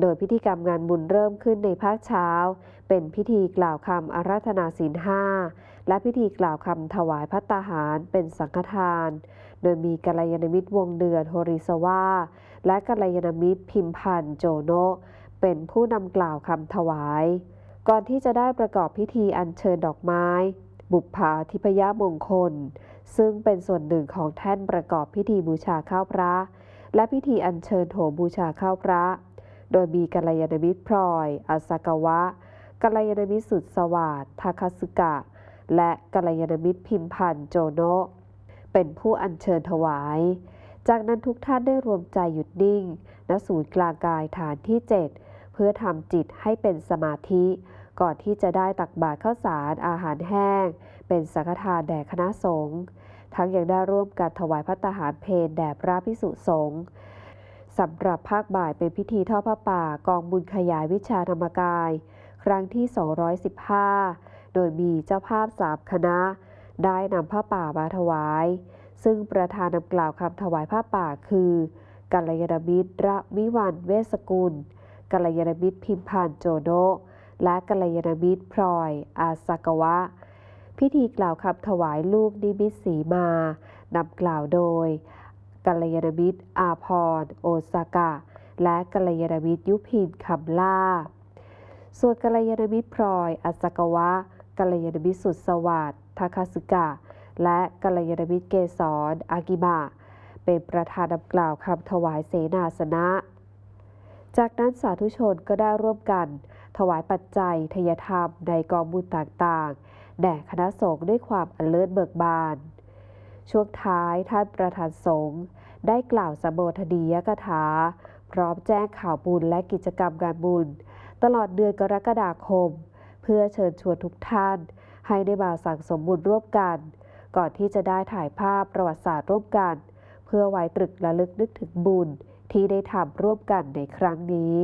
โดยพิธีกรรมงานบุญเริ่มขึ้นในภาคเช้า เป็นพิธีกล่าวคำอาราธนาศีลห้าและพิธีกล่าวคำถวายพัตตาหารเป็นสังฆทาน โดยมีกัลยาณมิตรวงเดือนโฮริสวาและกัลยาณมิตรพิมพันธ์โจโนเป็นผู้นำกล่าวคำถวาย ก่อนที่จะได้ประกอบพิธีอัญเชิญดอกไม้ บุพภาธิพยมงคล ซึ่งเป็นส่วนหนึ่งของแท่นประกอบพิธีบูชาข้าวพระ และพิธีอัญเชิญโถบูชาข้าวพระ โดยมีกัลยาณมิตรพลอยอาสากวะกัลยาณมิตรสุดสวัสดิ์ทาคาสึกะ และกัลยาณมิตรพิมพันธ์โจโนะเป็นผู้อัญเชิญถวาย จากนั้นทุกท่านได้รวมใจหยุดนิ่ง ณ ศูนย์กลางกายฐานที่ 7 เพื่อทำจิตให้เป็นสมาธิ ก่อนที่จะได้ตักบาตรข้าวสารอาหารแห้ง เป็นสังฆทานแด่คณะสงฆ์ ทั้งยังได้ร่วมกันถวายพัตตาหารเพลแด่พระพิสุสงฆ์ สำหรับภาคบ่ายเป็นพิธีทอดผ้าป่ากองบุญขยายวิชาธรรมกาย ครั้งที่ 215 โดยมีเจ้าภาพสามคณะ ได้นำผ้าป่ามาถวาย ซึ่งประธานนำกล่าวคำถวายผ้าป่าคือกัลยาณมิตรระวิวันเวสกุลกัลยาณมิตรพิมพันโจโนและกัลยาณมิตรพลอย อาสากวะ พิธีกล่าวคำถวายลูกนิมิตสีมานำกล่าวโดย กัลยาณมิตร อาพรโอซากะ และกัลยาณมิตรยุพินคำล่า ส่วนกัลยาณมิตรพลอยอาสกวะ กัลยาณมิตรสุดสวัสดิ์ทาคาสึกะ และกัลยาณมิตรเกษรอากิบะ เป็นประธานนำกล่าวคำถวายเสนาสนะ จากนั้นสาธุชนก็ได้ร่วมกัน ถวายปัจจัยทยธรรมในกองบุญต่างๆ แด่คณะสงฆ์ด้วยความอันเลิศเบิกบานช่วงท้ายท่านประธานสงฆ์ ได้กล่าวสมโภชนียกถา พร้อมแจ้งข่าวบุญและกิจกรรมงานบุญ ตลอดเดือนกรกฎาคม เพื่อเชิญชวนทุกท่าน ให้ได้มาสั่งสมบุญร่วมกัน ก่อนที่จะได้ถ่ายภาพประวัติศาสตร์ร่วมกัน เพื่อไว้ตรึกระลึกนึกถึงบุญที่ได้ทำร่วมกันในครั้งนี้